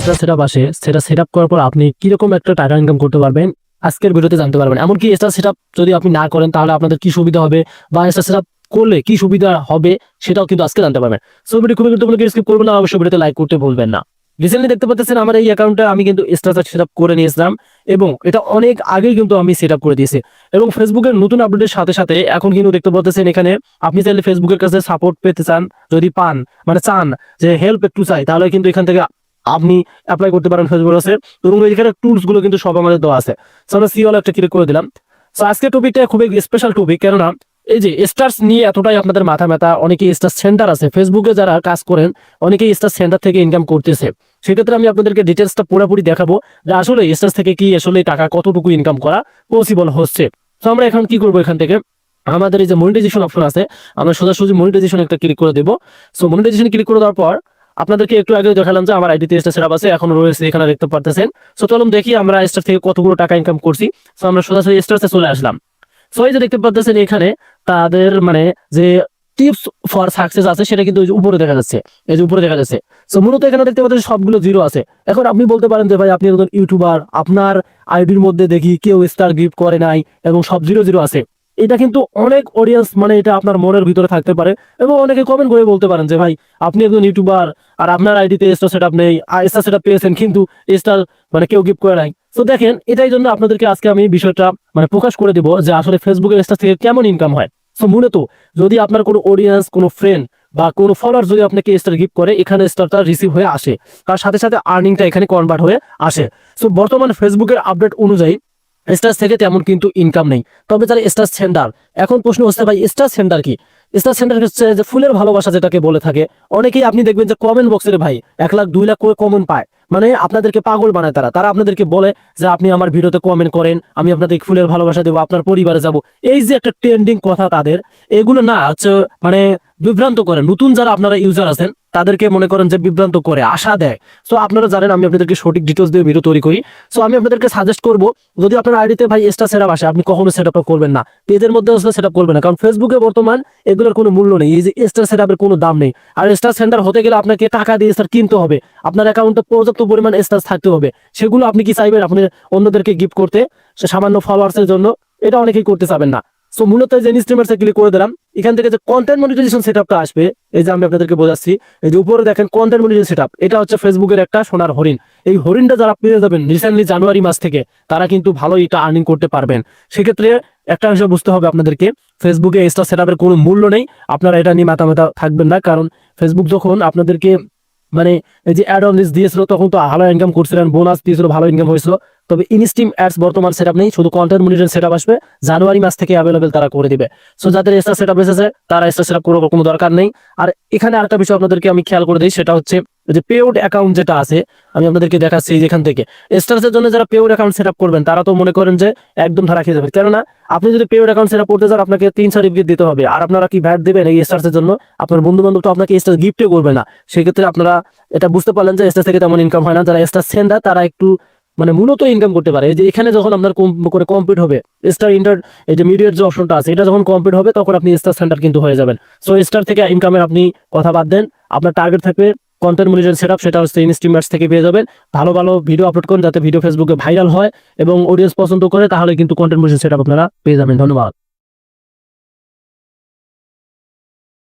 Star set আসে, সেটা set করার পর আপনি কীরকম একটা টাকা ইনকাম করতে পারবেন, আজকের ভিডিওতে জানতে পারবেন। এমনকি স্টার সেট যদি আপনি না করেন, তাহলে আপনাদের কি সুবিধা হবে? বা স্টার সেট করলে কি সুবিধা হবে, সেটাও কিন্তু আজকে জানতে পারবেন। সো ভিডিও খুবই গুরুত্বপূর্ণ স্কিপ করবেন অবশ্যই ভিডিওতে লাইক করতে ভুলবেন না। রিসেন্টলি দেখতে পাচ্ছেন আমার এই অ্যাকাউন্টে আমি কিন্তু স্টার সেট করে নিয়েছিলাম এবং এটা অনেক আগেই কিন্তু আমি সেট করে দিয়েছি। এবং ফেসবুকের নতুন আপডেটের সাথে সাথে এখন কিন্তু দেখতে পাচ্ছেন এখানে আপনি চাইলে ফেসবুকের কাছে সাপোর্ট পেতে চান, যদি পান মানে চান যে হেল্প একটু চাই, তাহলে কিন্তু এখান থেকে আপনি অ্যাপ্লাই করতে পারেন ফেসবুক আছে। এবং এখানে টুলসগুলো কিন্তু সব আমাদের দেওয়া আছে। সো আমরা সিওল একটা ক্লিক করে দিলাম। সো আজকের টপিকটা খুবই স্পেশাল টপিক কেননা এই যে স্টার্স নিয়ে এতটাই আপনাদের মাথা ব্যথা, অনেকেই স্টার সেন্টার আছে। ফেসবুকে যারা কাজ করেন, অনেকেই স্টার সেন্টার থেকে ইনকাম করতেছে। সেক্ষেত্রে আমি আপনাদেরকে ডিটেলসটা পুরোপুরি দেখাবো যে আসলে স্টার থেকে কি, আসলে টাকা কতটুকু ইনকাম করা পসিবল হচ্ছে। তো আমরা এখন কি করব এখান থেকে? আমাদের এই যে মনিটাইজেশন অপশন আছে, আমরা সোজাসুজি মনিটাইজেশন একটা ক্লিক করে দেবো। সো মনিটাইজেশন ক্লিক করে দেওয়ার পর আপনাদেরকে একটু আগে দেখালাম যে আমার আইডিতে স্টার সেট আছে, এখন রয়েছে, এখানে দেখতে পারতেছেন। সো চলুন দেখি আমরা স্টার থেকে কতগুলো টাকা ইনকাম করছি। সো আমরা সোজাসুজি স্টার্সে চলে আসলাম। সো এই যে দেখতে পাচ্ছেন এখানে তাদের মানে যে টিপস ফর সাকসেস আছে, সেটা কিন্তু উপরে দেখা যাচ্ছে। এই যে উপরে দেখা যাচ্ছে। সো মূলত এখানে দেখতে পাচ্ছেন সবগুলো জিরো আছে। এখন আপনি বলতে পারেন যে ভাই, আপনি একজন ইউটিউবার আপনার আইডির মধ্যে দেখি কেউ স্টার গিফট করে নাই, এবং সব জিরো জিরো আছে। এটা কিন্তু অনেক অডিয়েন্স মানে এটা আপনার মনের ভিতরে থাকতে পারে। এবং অনেকে কমেন্ট করে বলতে পারেন যে, ভাই, আপনি একজন ইউটিউবার আর আপনার আইডিতে স্টার সেট আপ নেই স্টার সেট আপ পেয়েছেন কিন্তু স্টার মানে কেউ গিফট করে নাই। তো দেখেন, এটাই জন্য আপনাদেরকে আজকে আমি বিষয়টা মানে প্রকাশ করে দিব যে আসলে ফেসবুকের স্টার থেকে কেমন ইনকাম হয়। তো মূলত, যদি আপনার কোনো অডিয়েন্স কোনো ফ্রেন্ড বা কোনো ফলোয়ার যদি আপনাকে স্টার গিফট করে, এখানে স্টারটা রিসিভ হয়ে আসে। তার সাথে সাথে আর্নিংটা এখানে কনভার্ট হয়ে আসে। তো বর্তমান ফেসবুকের আপডেট অনুযায়ী স্টার থেকে তেমন কিন্তু ইনকাম নেই। তবে যারা স্টার সেন্টার এখন প্রশ্ন হচ্ছে ভাই স্টার সেন্টার কি? স্টার সেন্টার হচ্ছে যে ফুলের ভালোবাসা যেটাকে বলে থাকে। অনেকেই আপনি দেখবেন যে কমেন্ট বক্সের ভাই, এক লাখ, দুই লাখ করে কমেন্ট পায়। মানে আপনাদেরকে পাগল বানায় তারা। তারা আপনাদেরকে বলে যে আপনি আমার ভিডিওতে কমেন্ট করেন, আমি আপনাদের ফুলের ভালোবাসা দেবো, আপনার পরিবারে যাব। এই যে একটা ট্রেন্ডিং কথা তাদের, এগুলো না হচ্ছে মানে বিভ্রান্ত করে নতুন যারা আপনারা ইউজার আছেন, তাদেরকে মনে করেন যে বিভ্রান্ত করে, আশা দেয়। সো আপনারা জানেন, আমি আপনাদেরকে সঠিক ডিটেলস দিয়ে ভিডিও তৈরি করি। সো আমি আপনাদেরকে সাজেস্ট করব, যদি আপনার আইডিতে ভাই এক্সট্রা সেট আসে, আপনি কখনো সেট করবেন না। পেজের মধ্যে আসলে সেট করবেন না। কারণ ফেসবুকে বর্তমান এগুলোর কোনো মূল্য নেই। এই যে এক্সট্রা সেট কোনো দাম নেই। আর এক্সট্রা সেন্টার হতে গেলে আপনাকে টাকা দিয়ে স্টার কিনতে হবে। আপনার অ্যাকাউন্টে পর্যাপ্ত পরিমাণ এক্সট্রা থাকতে হবে। সেগুলো আপনি কি চাইবেন? আপনি অন্যদেরকে গিফট করতে সামান্য ফলোয়ার্সের জন্য, এটা অনেকেই করতে চাবেন না। সো মূলত যে ইনস্ট্রিমার্সে ক্লিক করে দিলাম। এখান থেকে যে কন্টেন্ট মনিটাইজেশন সেটআপটা আসবে, এই যে আমি আপনাদেরকে বোঝাচ্ছি, এই যে উপরে দেখেন কন্টেন্ট মনিটাইজেশন সেটআপ এটা হচ্ছে ফেসবুকের একটা সোনার হরিণ। এই হরিণটা যারা পেয়ে যাবেন রিসেন্টলি জানুয়ারি মাস থেকে, তারা কিন্তু ভালো এটা আর্নিং করতে পারবেন। সেক্ষেত্রে একটা বিষয় বুঝতে হবে আপনাদেরকে ফেসবুকে এক্সট্রা সেটআপের কোনো মূল্য নেই, আপনারা এটা নিয়ে মাথা মাথা থাকবেন না, কারণ ফেসবুক যখন আপনাদেরকে মানে এই যে অ্যাড অন লিস্ট দিয়েছিল, তখন তো ভালো ইনকাম করছিলেন বোনাস দিয়েছিল, ভালো ইনকাম হয়েছিল তবে ইনস্টিম অ্যাডস বর্তমান সেটআপ নেই, শুধু কন্টেন্ট মনিটর সেটআপ আসবে, জানুয়ারি মাস থেকে অ্যাভেলেবেল তারা করে দিবে। সো যাদের এক্সট্রা সেটআপ এসেছে, তারা এক্সট্রা সেটআপ করার কোনো দরকার নেই। আর এখানে আরেকটা বিষয় আপনাদেরকে আমি খেয়াল করে দিই, সেটা হচ্ছে যে পেউড অ্যাকাউন্ট যেটা আছে, আমি আপনাদেরকে দেখাচ্ছি যেখান থেকে। স্টার্সের জন্য যারা পেউড অ্যাকাউন্ট সেটআপ করবেন, তারা তো মনে করেন যে একদম ধারা খেয়ে যাবে। কেননা, আপনি যদি পেউড অ্যাকাউন্ট সেট করতে চান আপনাকে তিন সার্টিফিকেট দিতে হবে। আর আপনারা কি ভ্যাট দেবেন এই স্টার্সের জন্য? আপনার বন্ধু বান্ধব তো আপনাকে স্টার গিফটে করবে না। সেক্ষেত্রে আপনারা এটা বুঝতে পারলেন যে স্টার থেকে তেমন ইনকাম হয় না। যারা স্টার সেন্ডার তারা একটু মানে মূলত ইনকাম করতে পারে। যে এখানে যখন আপনার করে কমপ্লিট হবে স্টার ইন্টার এই যে মিডিয়ার যে অপশনটা আছে, এটা যখন কমপ্লিট হবে, তখন আপনি স্টার সেন্টার কিন্তু হয়ে যাবেন। সো স্টার থেকে ইনকামের আপনি কথা বাদ দেন। আপনার টার্গেট থাকবে কন্টেন্ট মনিটর সেটআপ সেটা হচ্ছে ইনস্টিমার্স থেকে পেয়ে যাবেন। ভালো ভালো ভিডিও আপলোড করুন, যাতে ভিডিও ফেসবুকে ভাইরাল হয় এবং অডিয়েন্স পছন্দ করে, তাহলে কিন্তু কন্টেন্ট মনিটর সেট আপনারা পেয়ে যাবেন। ধন্যবাদ।